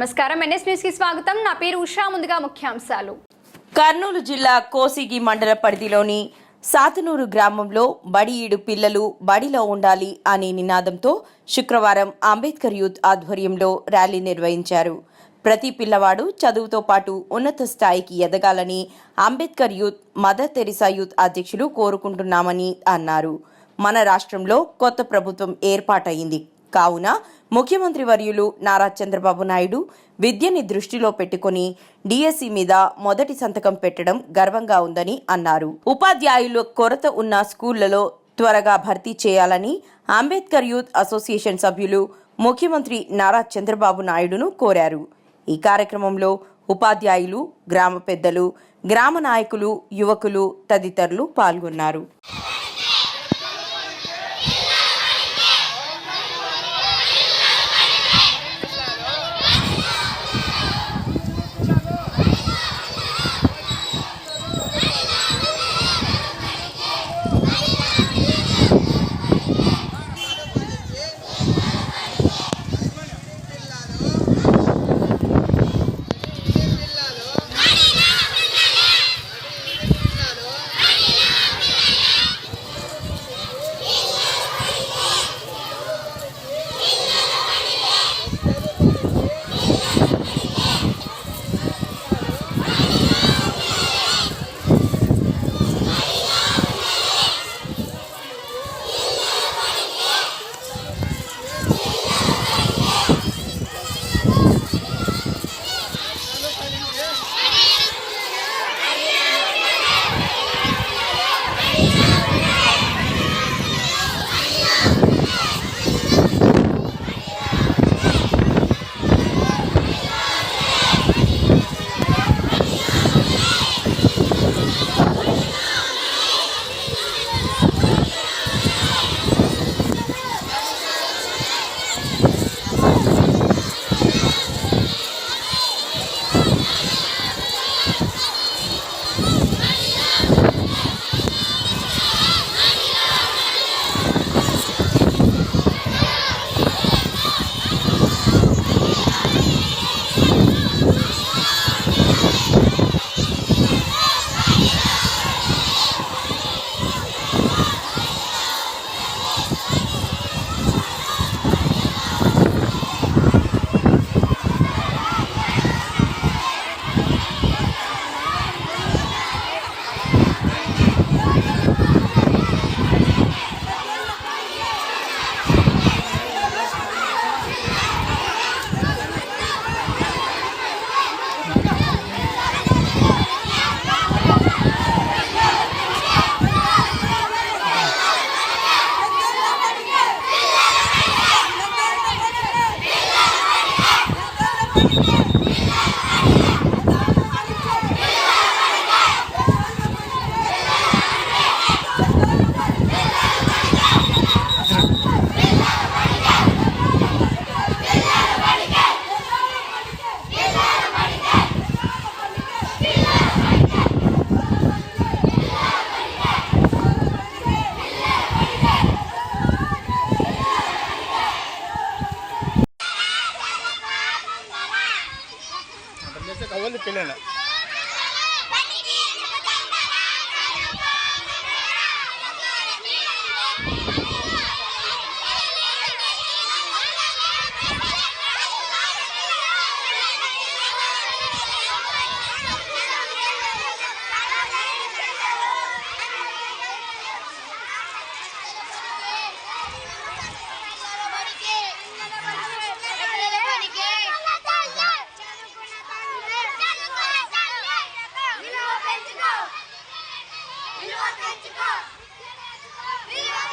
నమస్కారం. ఎన్ఎస్ న్యూస్కి స్వాగతం. నా పేరు ఉషా. ముందుగా ముఖ్యాంశాలు. కర్నూలు జిల్లా కోసిగి మండల పరిధిలోని సాతనూరు గ్రామంలో బడి ఈడు పిల్లలు బడిలో ఉండాలి అనే నినాదంతో శుక్రవారం అంబేద్కర్ యూత్ ఆధ్వర్యంలో ర్యాలీ నిర్వహించారు. ప్రతి పిల్లవాడు చదువుతో పాటు ఉన్నత స్థాయికి ఎదగాలని Ambedkar youth mother Teresa youth అధ్యక్షులు కోరుకుంటున్నామని అన్నారు. మన రాష్ట్రంలో కొత్త ప్రభుత్వం ఏర్పాటైంది. కావున ముఖ్యమంత్రి వర్యులు నారా చంద్రబాబు నాయుడు విద్యని దృష్టిలో పెట్టుకుని డిఎస్సి మీద మొదటి సంతకం పెట్టడం గర్వంగా ఉందని అన్నారు. ఉపాధ్యాయుల కొరత ఉన్న స్కూళ్ళలో త్వరగా భర్తీ చేయాలని అంబేద్కర్ యూత్ అసోసియేషన్ సభ్యులు ముఖ్యమంత్రి నారా చంద్రబాబు నాయుడును కోరారు. ఈ కార్యక్రమంలో ఉపాధ్యాయులు గ్రామ పెద్దలు గ్రామ నాయకులు యువకులు తదితరులు పాల్గొన్నారు. Вперед! Вперед, Антикор! Вперед!